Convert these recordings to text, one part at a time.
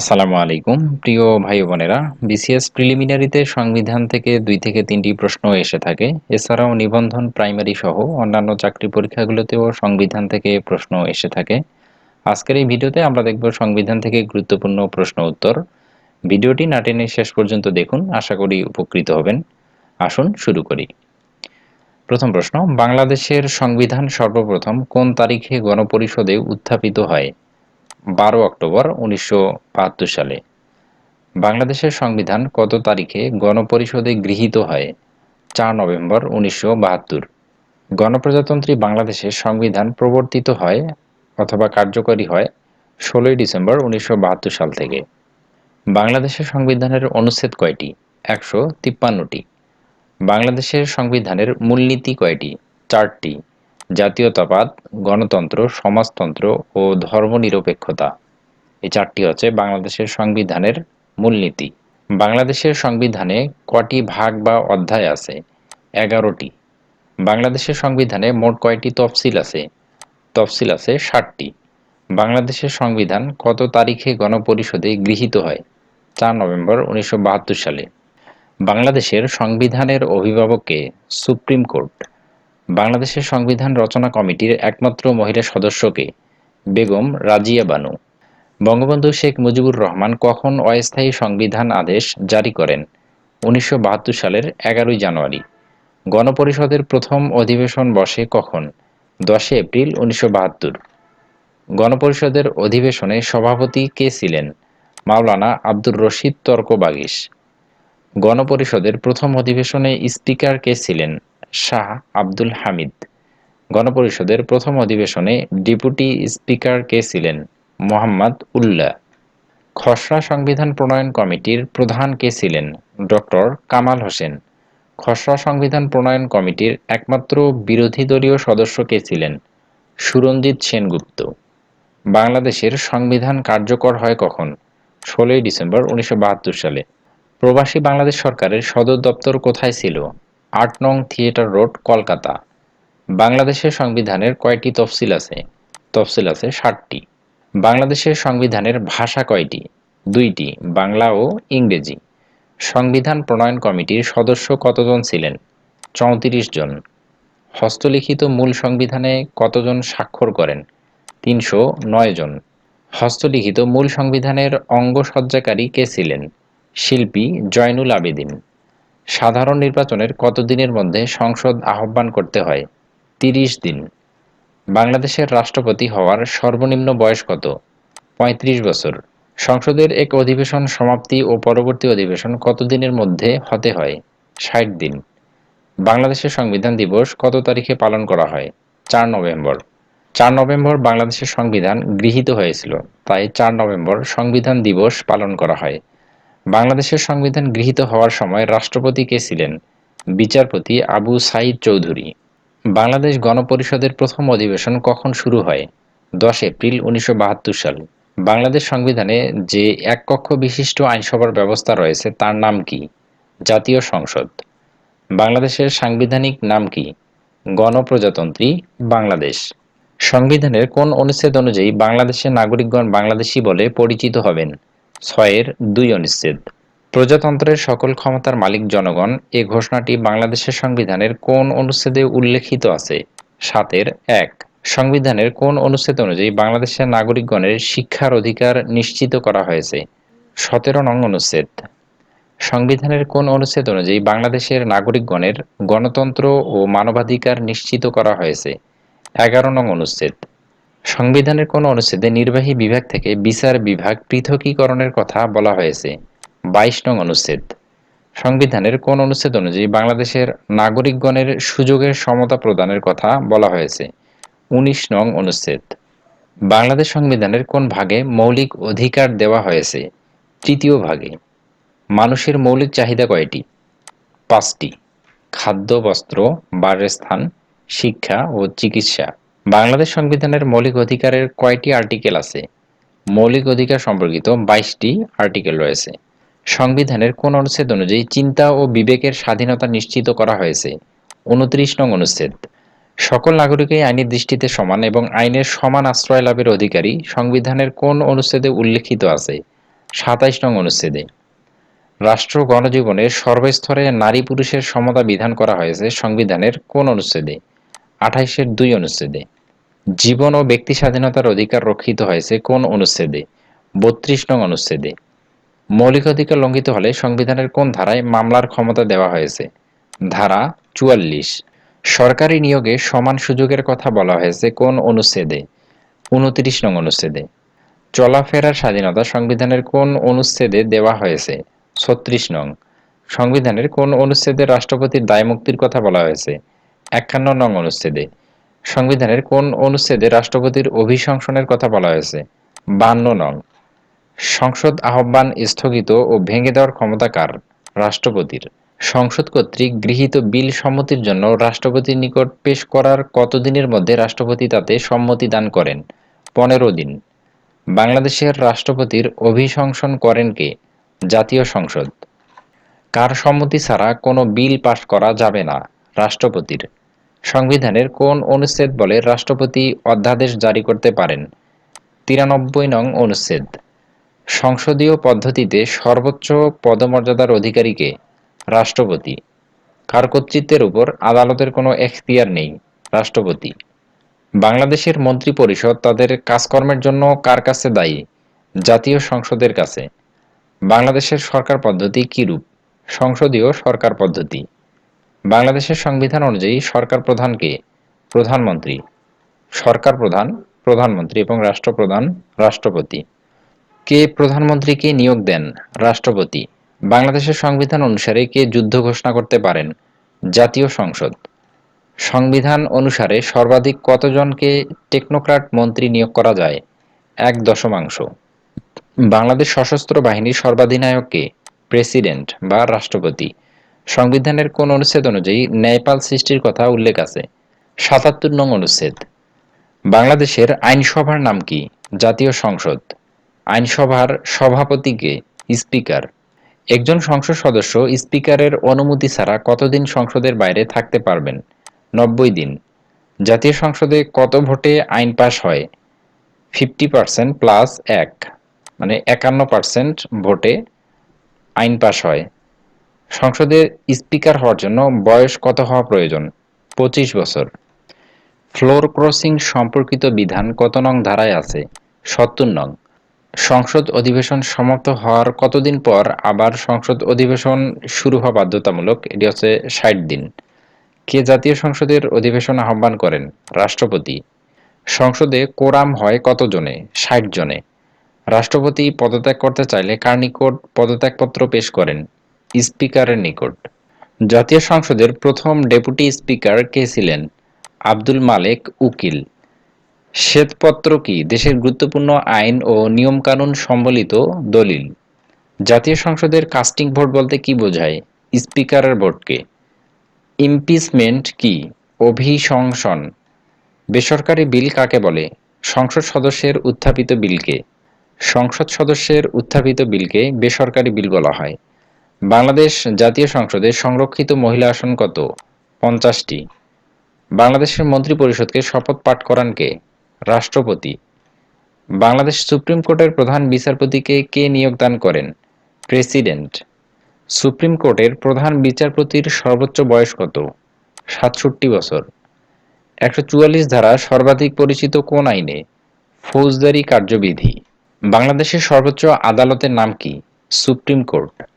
আসসালামু আলাইকুম। প্রিয় ভাই বোনেরা বিসিএস প্রিলিমিনারিতে সংবিধান থেকে দুই থেকে তিনটি প্রশ্ন এসে থাকে। এছাড়াও নিবন্ধন প্রাইমারি সহ অন্যান্য চাকরি পরীক্ষাগুলোতেও সংবিধান থেকে প্রশ্ন এসে থাকে। আজকের এই ভিডিওতে আমরা দেখব সংবিধান থেকে গুরুত্বপূর্ণ প্রশ্ন উত্তর। ভিডিওটি না টেনে শেষ পর্যন্ত দেখুন, আশা করি উপকৃত হবেন। আসুন শুরু করি। প্রথম প্রশ্ন, বাংলাদেশের সংবিধান সর্বপ্রথম কোন তারিখে গণপরিষদে উত্থাপিত হয়? বারো অক্টোবর উনিশশো বাহাত্তর সালে। বাংলাদেশের সংবিধান কত তারিখে গণপরিষদে গৃহীত হয়? চার নভেম্বর উনিশশো বাহাত্তর। গণপ্রজাতন্ত্রী বাংলাদেশের সংবিধান প্রবর্তিত হয় অথবা কার্যকরী হয় ষোলোই ডিসেম্বর উনিশশো বাহাত্তর সাল থেকে। বাংলাদেশের সংবিধানের অনুচ্ছেদ কয়টি? একশো তিপ্পান্নটি। বাংলাদেশের সংবিধানের মূলনীতি কয়টি? চারটি। জাতীয়তাবাদ, গণতন্ত্র, সমাজতন্ত্র ও ধর্মনিরপেক্ষতা। এই চারটি হচ্ছে বাংলাদেশের সংবিধানের মূলনীতি। বাংলাদেশের সংবিধানে কটি ভাগ বা অধ্যায় আছে? এগারোটি। বাংলাদেশের সংবিধানে মোট কয়টি তফসিল আছে? তফসিল আছে ষাটটি। বাংলাদেশের সংবিধান কত তারিখে গণপরিষদে গৃহীত হয়? চার নভেম্বর উনিশশো বাহাত্তর সালে। বাংলাদেশের সংবিধানের অভিভাবককে সুপ্রিম কোর্ট বাংলাদেশের সংবিধান রচনা কমিটির একমাত্র মহিলা সদস্যকে বেগম রাজিয়া বানু। বঙ্গবন্ধু শেখ মুজিবুর রহমান কখন অস্থায়ী সংবিধান আদেশ জারি করেন? উনিশশো বাহাত্তর সালের এগারোই জানুয়ারি। গণপরিষদের প্রথম অধিবেশন বসে কখন? দশই এপ্রিল উনিশশো বাহাত্তর। গণপরিষদের অধিবেশনে সভাপতি কে ছিলেন? মাওলানা আব্দুর রশিদ তর্ক বাগিস গণপরিষদের প্রথম অধিবেশনে স্পিকার কে ছিলেন? শাহ আব্দুল হামিদ। গণপরিষদের প্রথম অধিবেশনে ডেপুটি স্পিকার কে ছিলেন? মোহাম্মদ উল্লাহ খসড়া সংবিধান প্রণয়ন কমিটির প্রধান কে ছিলেন? ডক্টর কামাল হোসেন। খসড়া সংবিধান প্রণয়ন কমিটির একমাত্র বিরোধী দলীয় সদস্য কে ছিলেন? সুরঞ্জিত সেনগুপ্ত। বাংলাদেশের সংবিধান কার্যকর হয় কখন? ষোলোই ডিসেম্বর উনিশশো বাহাত্তর সালে। প্রবাসী বাংলাদেশ সরকারের সদর দপ্তর কোথায় ছিল? আট নং থিয়েটার রোড, কলকাতা। বাংলাদেশের সংবিধানের কয়টি তফসিল আছে? তফসিল আছে ষাটটি। বাংলাদেশের সংবিধানের ভাষা কয়টি? দুইটি, বাংলা ও ইংরেজি। সংবিধান প্রণয়ন কমিটির সদস্য কতজন ছিলেন? চৌত্রিশ জন। হস্তলিখিত মূল সংবিধানে কতজন স্বাক্ষর করেন? তিনশো নয় জন। হস্তলিখিত মূল সংবিধানের অঙ্গসজ্জাকারী কে ছিলেন? শিল্পী জয়নুল আবেদিন। সাধারণ নির্বাচনের কতদিনের মধ্যে সংসদ আহ্বান করতে হয়? তিরিশ দিন। বাংলাদেশের রাষ্ট্রপতি হওয়ার সর্বনিম্ন বয়স কত? পঁয়ত্রিশ বছর। সংসদের এক অধিবেশন সমাপ্তি ও পরবর্তী অধিবেশন কতদিনের মধ্যে হতে হয়? ষাট দিন। বাংলাদেশের সংবিধান দিবস কত তারিখে পালন করা হয়? চার নভেম্বর। চার নভেম্বর বাংলাদেশের সংবিধান গৃহীত হয়েছিল, তাই চার নভেম্বর সংবিধান দিবস পালন করা হয়। বাংলাদেশের সংবিধান গৃহীত হওয়ার সময় রাষ্ট্রপতি কে ছিলেন? বিচারপতি আবু সাইদ চৌধুরী। বাংলাদেশ গণপরিষদের প্রথম অধিবেশন কখন শুরু হয়? দশ এপ্রিল উনিশশো বাহাত্তর সাল। বাংলাদেশ সংবিধানে যে এক কক্ষ বিশিষ্ট আইনসভার ব্যবস্থা রয়েছে, তার নাম কি? জাতীয় সংসদ। বাংলাদেশের সাংবিধানিক নাম কি? গণপ্রজাতন্ত্রী বাংলাদেশ। সংবিধানের কোন অনুচ্ছেদ অনুযায়ী বাংলাদেশের নাগরিকগণ বাংলাদেশি বলে পরিচিত হবেন? ছয়ের দুই অনুচ্ছেদ। প্রজাতন্ত্রের সকল ক্ষমতার মালিক জনগণ, এ ঘোষণাটি বাংলাদেশের সংবিধানের কোন অনুচ্ছেদে উল্লেখিত আছে? সাতের এক, সংবিধানের কোন অনুচ্ছেদ অনুযায়ী বাংলাদেশের নাগরিকগণের শিক্ষার অধিকার নিশ্চিত করা হয়েছে? সতেরো নং অনুচ্ছেদ। সংবিধানের কোন অনুচ্ছেদ অনুযায়ী বাংলাদেশের নাগরিকগণের গণতন্ত্র ও মানবাধিকার নিশ্চিত করা হয়েছে? এগারো নং অনুচ্ছেদ। সংবিধানের কোন অনুচ্ছেদে নির্বাহী বিভাগ থেকে বিচার বিভাগ পৃথকীকরণের কথা বলা হয়েছে। বাইশ নং অনুচ্ছেদ। সংবিধানের কোন অনুচ্ছেদ অনুযায়ী বাংলাদেশের নাগরিকগণের সুযোগের সমতা প্রদানের কথা বলা হয়েছে। উনিশ নং অনুচ্ছেদ। বাংলাদেশ সংবিধানের কোন ভাগে মৌলিক অধিকার দেওয়া হয়েছে? তৃতীয় ভাগে। মানুষের মৌলিক চাহিদা কয়টি? পাঁচটি। খাদ্য, বস্ত্র স্থান শিক্ষা ও চিকিৎসা। বাংলাদেশ সংবিধানের মৌলিক অধিকারের কয়টি আর্টিকেল আছে? মৌলিক অধিকার সম্পর্কিত বাইশটি আর্টিকেল রয়েছে। সংবিধানের কোন অনুচ্ছেদ অনুযায়ী চিন্তা ও বিবেকের স্বাধীনতা নিশ্চিত করা হয়েছে? উনত্রিশ নং অনুচ্ছেদ। সকল নাগরিকই আইনের দৃষ্টিতে সমান এবং আইনের সমান আশ্রয় লাভের অধিকারী সংবিধানের কোন অনুচ্ছেদে উল্লেখিত আছে? সাতাইশ নং অনুচ্ছেদে। রাষ্ট্র গণজীবনের সর্বস্তরে নারী পুরুষের সমতা বিধান করা হয়েছে সংবিধানের কোন অনুচ্ছেদে? আঠাইশের দুই অনুচ্ছেদে। জীবন ও ব্যক্তি স্বাধীনতার অধিকার রক্ষিত হয়েছে কোন অনুচ্ছেদে? বত্রিশ নং অনুচ্ছেদে। মৌলিক অধিকার লঙ্ঘিত হলে সংবিধানের কোন ধারায় মামলার ক্ষমতা দেওয়া হয়েছে? ধারা চুয়াল্লিশ। সরকারি নিয়োগে সমান সুযোগের কথা বলা হয়েছে কোন অনুচ্ছেদে? উনত্রিশ নং অনুচ্ছেদে। চলাফেরার স্বাধীনতা সংবিধানের কোন অনুচ্ছেদে দেওয়া হয়েছে? ছত্রিশ নং। সংবিধানের কোন অনুচ্ছেদে রাষ্ট্রপতির দায়মুক্তির কথা বলা হয়েছে? একান্ন নং অনুচ্ছেদে। সংবিধানের কোন অনুচ্ছেদে রাষ্ট্রপতির অভিশংসনের কথা বলা হয়েছে? বান্ন নং। সংসদ আহ্বান স্থগিত ও ভেঙে দেওয়ার ক্ষমতা কার? রাষ্ট্রপতির। সংসদ কর্তৃক গৃহীত বিল সম্মতির জন্য রাষ্ট্রপতির নিকট পেশ করার কতদিনের মধ্যে রাষ্ট্রপতি তাতে সম্মতি দান করেন? পনেরো দিন। বাংলাদেশের রাষ্ট্রপতির অভিশংসন করেন কে? জাতীয় সংসদ। কার সম্মতি ছাড়া কোনো বিল পাশ করা যাবে না, রাষ্ট্রপতির। সংবিধানের কোন অনুচ্ছেদ বলে রাষ্ট্রপতি অধ্যাদেশ জারি করতে পারেন? তিরানব্বই নং অনুচ্ছেদ। সংসদীয় পদ্ধতিতে সর্বোচ্চ পদমর্যাদার অধিকারীকে রাষ্ট্রপতি। কার কর্তৃত্বের উপর আদালতের কোনো এখতিয়ার নেই, রাষ্ট্রপতি। বাংলাদেশের মন্ত্রী পরিষদ তাদের কাজকর্মের জন্য কার কাছে দায়ী? জাতীয় সংসদের কাছে। বাংলাদেশের সরকার পদ্ধতি কিরূপ? সংসদীয় সরকার পদ্ধতি। বাংলাদেশের সংবিধান অনুযায়ী সরকার প্রধানকে প্রধানমন্ত্রী, সরকার প্রধান, প্রধানমন্ত্রী এবং রাষ্ট্রপ্রধান, রাষ্ট্রপতি। কে প্রধানমন্ত্রীকে নিয়োগ দেন? রাষ্ট্রপতি। বাংলাদেশের সংবিধান অনুসারে কে যুদ্ধ ঘোষণা করতে পারেন? জাতীয় সংসদ। সংবিধান অনুসারে সর্বাধিক কতজনকে টেকনোক্রাট মন্ত্রী নিয়োগ করা যায়? এক দশমাংশ। বাংলাদেশ সশস্ত্র বাহিনীর সর্বাধিনায়ককে প্রেসিডেন্ট বা রাষ্ট্রপতি। সংবিধানের কোন অনুচ্ছেদ অনুযায়ী ন্যায়পাল সৃষ্টির কথা উল্লেখ আছে। সাতাত্তর নং অনুচ্ছেদ। বাংলাদেশের আইনসভার নাম কি? জাতীয় সংসদ। আইনসভার সভাপতিকে স্পিকার। একজন সংসদ সদস্য স্পিকারের অনুমতি ছাড়া কতদিন সংসদের বাইরে থাকতে পারবেন? নব্বই দিন। জাতীয় সংসদে কত ভোটে আইন পাশ হয়? ফিফটি পার্সেন্ট প্লাস এক। মানে একান্ন পার্সেন্ট ভোটে আইন পাশ হয়। সংসদে স্পিকার হওয়ার জন্য বয়স কত হওয়া প্রয়োজন? পঁচিশ বছর। ফ্লোর ক্রসিং সম্পর্কিত বিধান কত নং ধারায় আছে? সত্তর নং। সংসদ অধিবেশন সমাপ্ত হওয়ার কতদিন পর আবার সংসদ অধিবেশন শুরু হওয়া বাধ্যতামূলক? এটি হচ্ছে ষাট দিন। কে জাতীয় সংসদের অধিবেশন আহ্বান করেন? রাষ্ট্রপতি। সংসদে কোরাম হয় কত জনে ষাট জনে। রাষ্ট্রপতি পদত্যাগ করতে চাইলে কার নিকট পদত্যাগপত্র পেশ করেন। স্পিকারের নিকট। জাতীয় সংসদের প্রথম ডেপুটি স্পিকার কে ছিলেন? আব্দুল মালেক উকিল। শ্বেতপত্র কি দেশের গুরুত্বপূর্ণ আইন ও নিয়মকানুন সম্বলিত দলিল? জাতীয় সংসদের কাস্টিং ভোট বলতে কি বোঝায়? স্পিকারের ভোটকে। ইমপিচমেন্ট কি? অভিশংসন। বেসরকারি বিল কাকে বলে? সংসদ সদস্যের উত্থাপিত বিলকে। সংসদ সদস্যের উত্থাপিত বিলকে বেসরকারি বিল বলা হয়। বাংলাদেশ জাতীয় সংসদে সংরক্ষিত মহিলা আসন কত? পঞ্চাশটি। বাংলাদেশের মন্ত্রী পরিষদকে শপথ পাঠ করান কে? রাষ্ট্রপতি। বাংলাদেশ সুপ্রিম কোর্টের প্রধান বিচারপতিকে কে নিয়োগদান করেন? প্রেসিডেন্ট। সুপ্রিম কোর্টের প্রধান বিচারপতির সর্বোচ্চ বয়স কত? সাতষট্টি বছর। একশো চুয়াল্লিশ ধারা সর্বাধিক পরিচিত কোন আইনে? ফৌজদারি কার্যবিধি। বাংলাদেশের সর্বোচ্চ আদালতের নাম কি? Supreme court.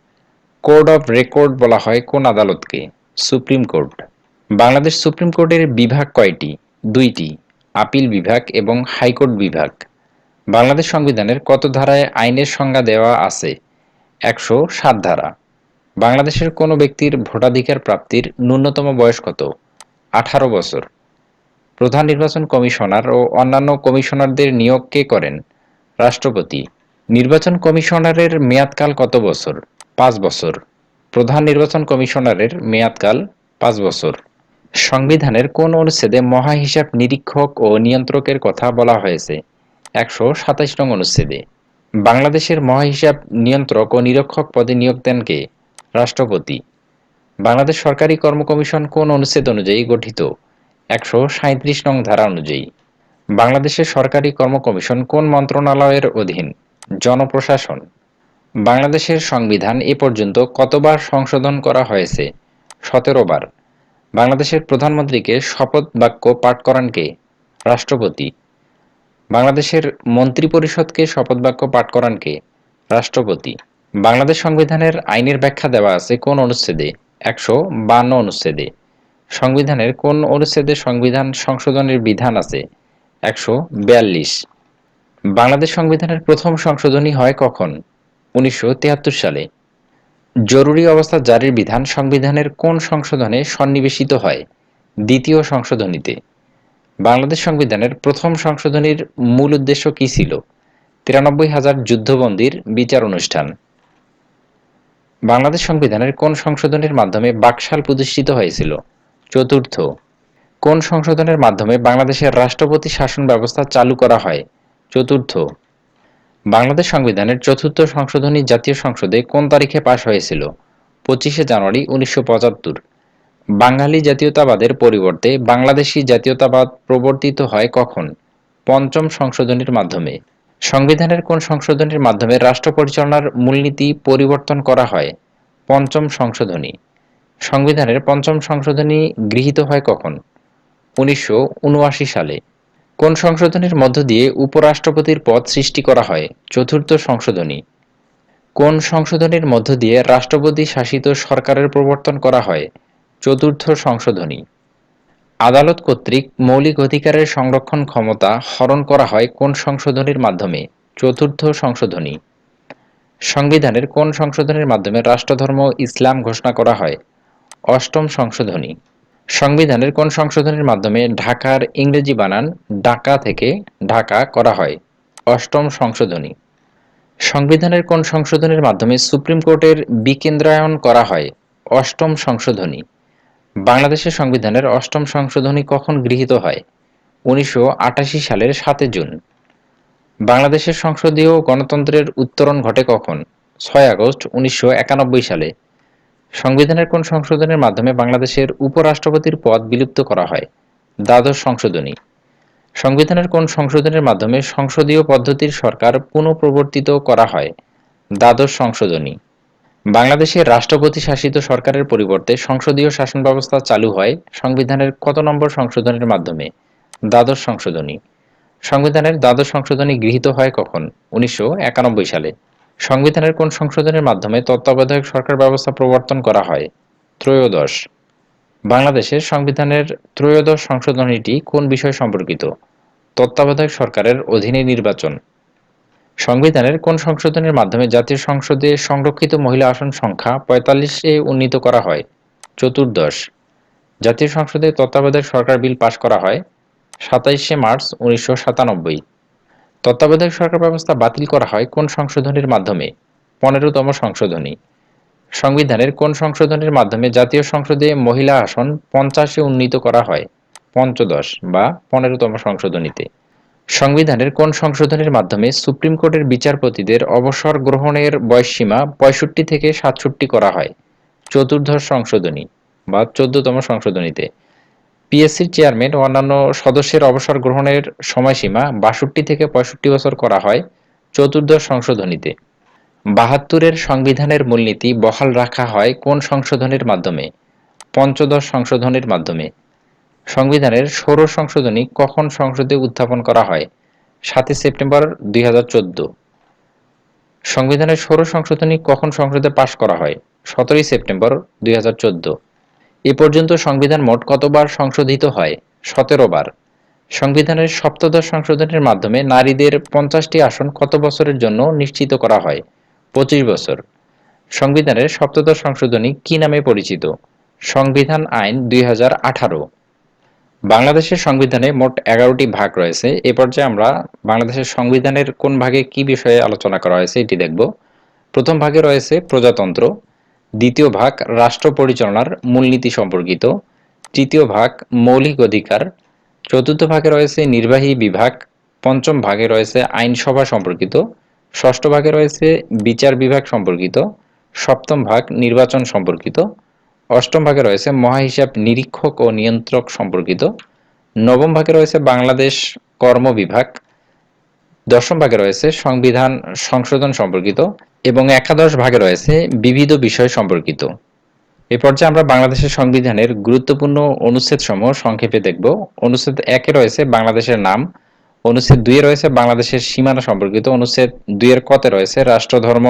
Code of record বলা হয় কোন আদালতকে, সুপ্রিম কোর্ট। বাংলাদেশ সুপ্রিম কোর্টের বিভাগ কয়টি? দুইটি, আপিল বিভাগ এবং হাইকোর্ট বিভাগ। বাংলাদেশ সংবিধানের কত ধারায় আইনের সংজ্ঞা দেওয়া আছে? একশো সাত ধারা। বাংলাদেশের কোনো ব্যক্তির ভোটাধিকার প্রাপ্তির ন্যূনতম বয়স কত? আঠারো বছর। প্রধান নির্বাচন কমিশনার ও অন্যান্য কমিশনারদের নিয়োগ কে করেন? রাষ্ট্রপতি। নির্বাচন কমিশনারের মেয়াদকাল কত বছর? পাঁচ বছর। প্রধান নির্বাচন কমিশনারের মেয়াদকাল পাঁচ বছর। সংবিধানের কোন অনুচ্ছেদে মহা হিসাব নিরীক্ষক ও নিয়ন্ত্রকের কথা বলা হয়েছে? একশো সাতাইশ নং অনুচ্ছেদে। বাংলাদেশের মহাহিসাব নিয়ন্ত্রক ও নিরীক্ষক পদে নিয়োগ দেন কে? রাষ্ট্রপতি। বাংলাদেশ সরকারি কর্ম কমিশন কোন অনুচ্ছেদ অনুযায়ী গঠিত? একশো সাঁত্রিশ নং ধারা অনুযায়ী। বাংলাদেশের সরকারি কর্ম কমিশন কোন মন্ত্রণালয়ের অধীন? জনপ্রশাসন। বাংলাদেশের সংবিধান এ পর্যন্ত কতবার সংশোধন করা হয়েছে? সতেরো বার। বাংলাদেশের প্রধানমন্ত্রীকে শপথ বাক্য পাঠ করান কে? রাষ্ট্রপতি। বাংলাদেশের মন্ত্রিপরিষদকে শপথ বাক্য পাঠ করান কে? রাষ্ট্রপতি। বাংলাদেশ সংবিধানের আইনের ব্যাখ্যা দেওয়া আছে কোন অনুচ্ছেদে? একশো বান্ন অনুচ্ছেদে। সংবিধানের কোন অনুচ্ছেদে সংবিধান সংশোধনের বিধান আছে? একশো বিয়াল্লিশ। বাংলাদেশ সংবিধানের প্রথম সংশোধনী হয় কখন? উনিশশো তিয়াত্তর সালে। জরুরি অবস্থা জারির বিধান সংবিধানের কোন সংশোধনে সন্নিবেশিত হয়? দ্বিতীয় সংশোধনীতে। বাংলাদেশ সংবিধানের প্রথম সংশোধনীর মূল উদ্দেশ্য কী ছিল? তিরানব্বই হাজার যুদ্ধবন্দির বিচার অনুষ্ঠান। বাংলাদেশ সংবিধানের কোন সংশোধনের মাধ্যমে বাকশাল প্রতিষ্ঠিত হয়েছিল? চতুর্থ। কোন সংশোধনের মাধ্যমে বাংলাদেশের রাষ্ট্রপতি শাসন ব্যবস্থা চালু করা হয়? চতুর্থ। বাংলাদেশ সংবিধানের চতুর্থ সংশোধনী জাতীয় সংসদে কোন তারিখে পাশ হয়েছিল? পঁচিশে জানুয়ারি উনিশশো পঁচাত্তর। বাঙালি জাতীয়তাবাদের পরিবর্তে বাংলাদেশি জাতীয়তাবাদ প্রবর্তিত হয় কখন? পঞ্চম সংশোধনীর মাধ্যমে। সংবিধানের কোন সংশোধনীর মাধ্যমে রাষ্ট্র পরিচালনার মূলনীতি পরিবর্তন করা হয়? পঞ্চম সংশোধনী। সংবিধানের পঞ্চম সংশোধনী গৃহীত হয় কখন? উনিশশো উনআশি সালে। কোন সংশোধনীর মধ্য দিয়ে উপরাষ্ট্রপতির পদ সৃষ্টি করা হয়? চতুর্থ সংশোধনী। কোন সংশোধনীর মধ্য দিয়ে রাষ্ট্রপতি শাসিত সরকারের প্রবর্তন করা হয়? চতুর্থ সংশোধনী। আদালত কর্তৃক মৌলিক অধিকারের সংরক্ষণ ক্ষমতা হরণ করা হয় কোন সংশোধনীর মাধ্যমে? চতুর্থ সংশোধনী। সংবিধানের কোন সংশোধনীর মাধ্যমে রাষ্ট্রধর্ম ইসলাম ঘোষণা করা হয়? অষ্টম সংশোধনী। সংবিধানের কোন সংশোধনীর মাধ্যমে ঢাকার ইংরেজি বানান ডাকা থেকে ঢাকা করা হয়? অষ্টম সংশোধনী। সংবিধানের কোন সংশোধনীর মাধ্যমে সুপ্রিম কোর্টের বিকেন্দ্রায়ন করা হয়? অষ্টম সংশোধনী। বাংলাদেশের সংবিধানের অষ্টম সংশোধনী কখন গৃহীত হয়? উনিশশো আটাশি সালের সাতে জুন। বাংলাদেশের সংসদীয় গণতন্ত্রের উত্তরণ ঘটে কখন? ছয় আগস্ট উনিশশো একানব্বই সালে। সংবিধানের কোন সংশোধনের মাধ্যমে বাংলাদেশের উপরাষ্ট্রপতির পদ বিলুপ্ত করা হয়? দ্বাদশ সংশোধনী। সংবিধানের কোন সংশোধনের মাধ্যমে সংসদীয় পদ্ধতির সরকার পুনঃপ্রবর্তিত করা হয়? দ্বাদশ সংশোধনী। বাংলাদেশে রাষ্ট্রপতি শাসিত সরকারের পরিবর্তে সংসদীয় শাসন ব্যবস্থা চালু হয় সংবিধানের কত নম্বর সংশোধনের মাধ্যমে? দ্বাদশ সংশোধনী। সংবিধানের দ্বাদশ সংশোধনী গৃহীত হয় কখন? উনিশশো একানব্বই সালে। সংবিধানের কোন সংশোধনের মাধ্যমে তত্ত্বাবধায়ক সরকার ব্যবস্থা প্রবর্তন করা হয়? ত্রয়োদশ। বাংলাদেশের সংবিধানের ত্রয়োদশ সংশোধনীটি কোন বিষয় সম্পর্কিত? তত্ত্বাবধায়ক সরকারের অধীনে নির্বাচন। সংবিধানের কোন সংশোধনের মাধ্যমে জাতীয় সংসদে সংরক্ষিত মহিলা আসন সংখ্যা পঁয়তাল্লিশে উন্নীত করা হয়? চতুর্দশ। জাতীয় সংসদে তত্ত্বাবধায়ক সরকার বিল পাশ করা হয় সাতাইশে মার্চ উনিশশো সাতানব্বই। তত্ত্বাবধায়ক সরকার ব্যবস্থা বাতিল করা হয় কোন সংশোধনের মাধ্যমে? পনেরোতম সংশোধনী। সংবিধানের কোন সংশোধনের মাধ্যমে জাতীয় সংসদে মহিলা আসন পঞ্চাশে উন্নীত করা হয়? পঞ্চদশ বা পনেরোতম সংশোধনীতে। সংবিধানের কোন সংশোধনের মাধ্যমে সুপ্রিম কোর্টের বিচারপতিদের অবসর গ্রহণের বয়সসীমা পঁয়ষট্টি থেকে সাতষট্টি করা হয়? চতুর্দশ সংশোধনী বা চোদ্দতম সংশোধনীতে। পিএসসির চেয়ারম্যান ও অন্যান্য সদস্যের অবসর গ্রহণের সময়সীমা বাষট্টি থেকে পঁয়ষট্টি বছর করা হয় চতুর্দশ সংশোধনীতে। বাহাত্তরের সংবিধানের মূলনীতি বহাল রাখা হয় কোন সংশোধনের মাধ্যমে? পঞ্চদশ সংশোধনের মাধ্যমে। সংবিধানের ষোড়শ সংশোধনী কখন সংসদে উত্থাপন করা হয়? সাতই সেপ্টেম্বর দুই হাজার চোদ্দ। সংবিধানের ষোড়শ সংশোধনী কখন সংসদে পাশ করা হয়? সতেরোই সেপ্টেম্বর দুই হাজার চোদ্দ। এ পর্যন্ত সংবিধান মোট কতবার সংশোধিত হয়? সতেরো বার। সংবিধানের সপ্তদশ সংশোধনের মাধ্যমে নারীদের পঞ্চাশটি আসন কত বছরের জন্য নিশ্চিত করা হয়? পঁচিশ বছর। সংবিধানের সপ্তদশ সংশোধনী কি নামে পরিচিত? সংবিধান আইন দুই হাজার আঠারো। বাংলাদেশের সংবিধানে মোট এগারোটি ভাগ রয়েছে। এ পর্যায়ে আমরা বাংলাদেশের সংবিধানের কোন ভাগে কি বিষয়ে আলোচনা করা হয়েছে এটি দেখব। প্রথম ভাগে রয়েছে প্রজাতন্ত্র। দ্বিতীয় ভাগ রাষ্ট্র পরিচালনার মূলনীতি সম্পর্কিত, তৃতীয় ভাগ মৌলিক অধিকার, চতুর্থ ভাগে রয়েছে নির্বাহী বিভাগ, পঞ্চম ভাগে রয়েছে আইনসভা সম্পর্কিত, ষষ্ঠ ভাগে রয়েছে বিচার বিভাগ সম্পর্কিত, সপ্তম ভাগ নির্বাচন সম্পর্কিত, অষ্টম ভাগে রয়েছে মহাহিসাব নিরীক্ষক ও নিয়ন্ত্রক সম্পর্কিত, নবম ভাগে রয়েছে বাংলাদেশ কর্ম বিভাগ, দশম ভাগে রয়েছে সংবিধান সংশোধন সম্পর্কিত এবং একাদশ ভাগে রয়েছে বিবিধ বিষয় সম্পর্কিত। এ পর্যায়ে আমরা বাংলাদেশের সংবিধানের গুরুত্বপূর্ণ অনুচ্ছেদ সমূহ সংক্ষেপে দেখব। অনুচ্ছেদ একে রয়েছে বাংলাদেশের নাম, অনুচ্ছেদ দুইয়ে রয়েছে বাংলাদেশের সীমানা সম্পর্কিত, অনুচ্ছেদ দুইয়ের কতে রয়েছে রাষ্ট্রধর্ম,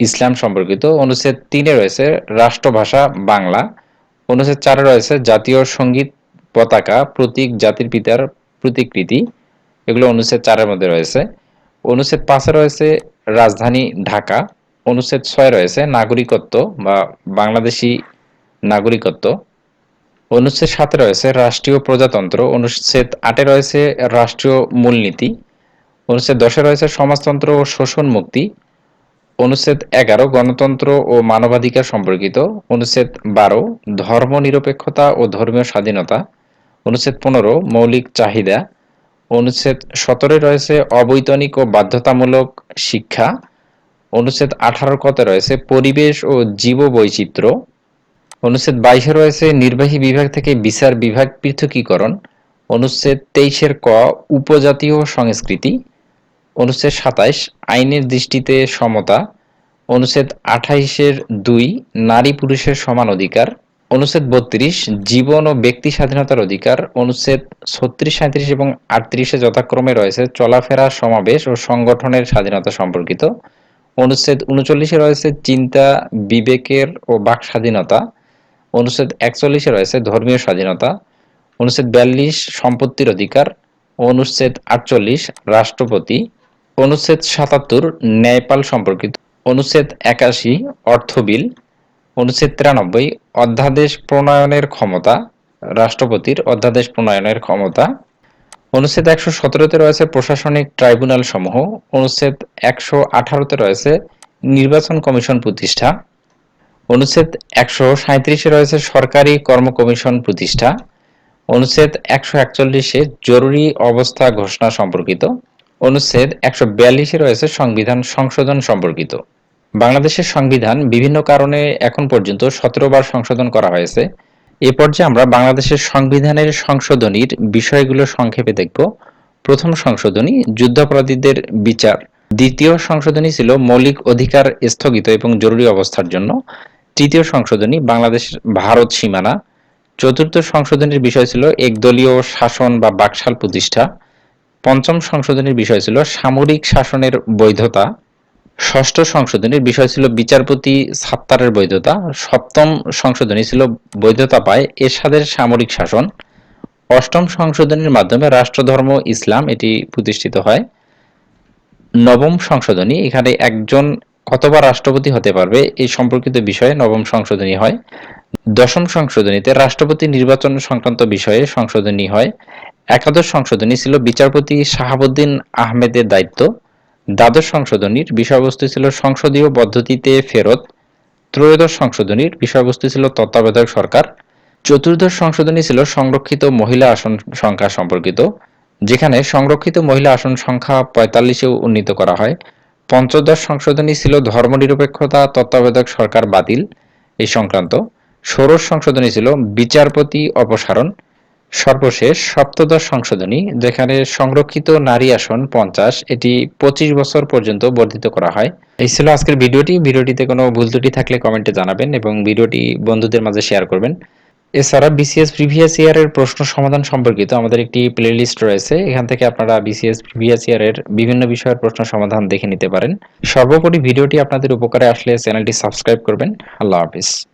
ইসলাম সম্পর্কিত, অনুচ্ছেদ তিনে রয়েছে রাষ্ট্রভাষা, বাংলা, অনুচ্ছেদ চারে রয়েছে জাতীয় সংগীত পতাকা, প্রতীক, জাতির পিতার প্রতিকৃতি, এগুলো অনুচ্ছেদ চারের মধ্যে রয়েছে। অনুচ্ছেদ পাঁচে রয়েছে রাজধানী ঢাকা। অনুচ্ছেদ ছয় রয়েছে, নাগরিকত্ব বা বাংলাদেশি নাগরিকত্ব। অনুচ্ছেদ সাতে রয়েছে, রাষ্ট্রীয় প্রজাতন্ত্র। অনুচ্ছেদ আটে রয়েছে, রাষ্ট্রীয় মূলনীতি। অনুচ্ছেদ দশে রয়েছে, সমাজতন্ত্র ও শোষণ মুক্তি। অনুচ্ছেদ এগারো, গণতন্ত্র ও মানবাধিকার সম্পর্কিত। অনুচ্ছেদ বারো ধর্ম নিরপেক্ষতা ও ধর্মীয় স্বাধীনতা। অনুচ্ছেদ পনেরো, মৌলিক চাহিদা। অনুচ্ছেদ সতেরো রয়েছে অবৈতনিক ও বাধ্যতামূলক শিক্ষা। অনুচ্ছেদ আঠারো কতে রয়েছে পরিবেশ ও জীব বৈচিত্র্য অনুচ্ছেদ বাইশে রয়েছে নির্বাহী বিভাগ থেকে বিচার বিভাগ পৃথকীকরণ। অনুচ্ছেদ তেইশের ক, উপজাতীয় সংস্কৃতি। অনুচ্ছেদ সাতাইশ, আইনের দৃষ্টিতে সমতা। অনুচ্ছেদ আঠাইশের দুই নারী পুরুষের সমান অধিকার। অনুচ্ছেদ বত্রিশ, জীবন ও ব্যক্তি স্বাধীনতার অধিকার, অনুচ্ছেদ ছত্রিশ, সাঁত্রিশ এবং আটত্রিশে যথাক্রমে রয়েছে চলাফেরা সমাবেশ ও সংগঠনের স্বাধীনতা সম্পর্কিত। অনুচ্ছেদ উনচল্লিশে রয়েছে চিন্তা, বিবেকের ও বাক স্বাধীনতা। অনুচ্ছেদ একচল্লিশে রয়েছে ধর্মীয় স্বাধীনতা। অনুচ্ছেদ বিয়াল্লিশ, সম্পত্তির অধিকার। অনুচ্ছেদ আটচল্লিশ, রাষ্ট্রপতি। অনুচ্ছেদ সাতাত্তর, ন্যায়পাল সম্পর্কিত। অনুচ্ছেদ একাশি অর্থ বিল অনুচ্ছেদ তিরানব্বই, অধ্যাদেশ প্রণয়নের ক্ষমতা, রাষ্ট্রপতির অধ্যাদেশ প্রণয়নের ক্ষমতা। অনুচ্ছেদ একশো সতেরোতে রয়েছে প্রশাসনিক ট্রাইব্যুনাল সমূহ অনুচ্ছেদ একশো আঠারোতে রয়েছে নির্বাচন কমিশন প্রতিষ্ঠা। অনুচ্ছেদ একশো সাঁত্রিশে রয়েছে সরকারি কর্ম কমিশন প্রতিষ্ঠা। অনুচ্ছেদ একশো একচল্লিশে জরুরি অবস্থা ঘোষণা সম্পর্কিত। অনুচ্ছেদ একশো বিয়াল্লিশে রয়েছে সংবিধান সংশোধন সম্পর্কিত। বাংলাদেশের সংবিধান বিভিন্ন কারণে এখন পর্যন্ত সতেরো বার সংশোধন করা হয়েছে। এ পর্যায়ে আমরা বাংলাদেশের সংবিধানের সংশোধনীর বিষয়গুলো সংক্ষেপে দেখব। প্রথম সংশোধনী, যুদ্ধাপরাধীদের বিচার। দ্বিতীয় সংশোধনী ছিল মৌলিক অধিকার স্থগিত এবং জরুরি অবস্থার জন্য। তৃতীয় সংশোধনী, বাংলাদেশ ভারত সীমানা। চতুর্থ সংশোধনীর বিষয় ছিল একদলীয় শাসন বা বাকশাল প্রতিষ্ঠা। পঞ্চম সংশোধনীর বিষয় ছিল সামরিক শাসনের বৈধতা। ষষ্ঠ সংশোধনীর বিষয় ছিল বিচারপতি সাত্তারের বৈধতা। সপ্তম সংশোধনী ছিল বৈধতা পায় এরশাদের সামরিক শাসন। অষ্টম সংশোধনীর মাধ্যমে রাষ্ট্রধর্ম, ইসলাম এটি প্রতিষ্ঠিত হয়। নবম সংশোধনী, এখানে একজন কতবার রাষ্ট্রপতি হতে পারবে, এই সম্পর্কিত বিষয়ে নবম সংশোধনী হয়। দশম সংশোধনীতে রাষ্ট্রপতি নির্বাচন সংক্রান্ত বিষয়ে সংশোধনী হয়। একাদশ সংশোধনী ছিল বিচারপতি শাহাবুদ্দিন আহমেদের দায়িত্ব। দ্বাদশ সংশোধনীর বিষয়বস্তু ছিল সংসদীয় পদ্ধতিতে ফেরত, ত্রয়োদশ সংশোধনীর বিষয়বস্তু ছিল তত্ত্বাবধায়ক সরকার, চতুর্দশ সংশোধনী ছিল সংরক্ষিত মহিলা আসন সংখ্যা সম্পর্কিত, যেখানে সংরক্ষিত মহিলা আসন সংখ্যা পঁয়তাল্লিশেও উন্নীত করা হয়। পঞ্চদশ সংশোধনী ছিল ধর্মনিরপেক্ষতা, তত্ত্বাবধায়ক সরকার বাতিল, এই সংক্রান্ত। ষোড়শ সংশোধনী ছিল বিচারপতি অপসারণ সর্বশেষ সপ্তদশ সংশোধনী, যেখানে সংরক্ষিত নারী আসন পঞ্চাশ, এটি পঁচিশ বছর পর্যন্ত বর্ধিত করা হয়। এই ছিল আজকের ভিডিওটি। ভিডিওটিতে কোনো ভুল ত্রুটি থাকলে কমেন্টে জানাবেন এবং ভিডিওটি বন্ধুদের মাঝে শেয়ার করবেন। এছাড়া বিসিএস প্রিভিয়াস ইয়ারের প্রশ্ন সমাধান সম্পর্কিত আমাদের একটি প্লেলিস্ট রয়েছে। এখান থেকে আপনারা বিসিএস প্রিভিয়াস ইয়ারের বিভিন্ন বিষয়ের প্রশ্ন সমাধান দেখে নিতে পারেন। সর্বোপরি ভিডিওটি আপনাদের উপকারে আসলে চ্যানেলটি সাবস্ক্রাইব করবেন। আল্লাহ হাফিজ।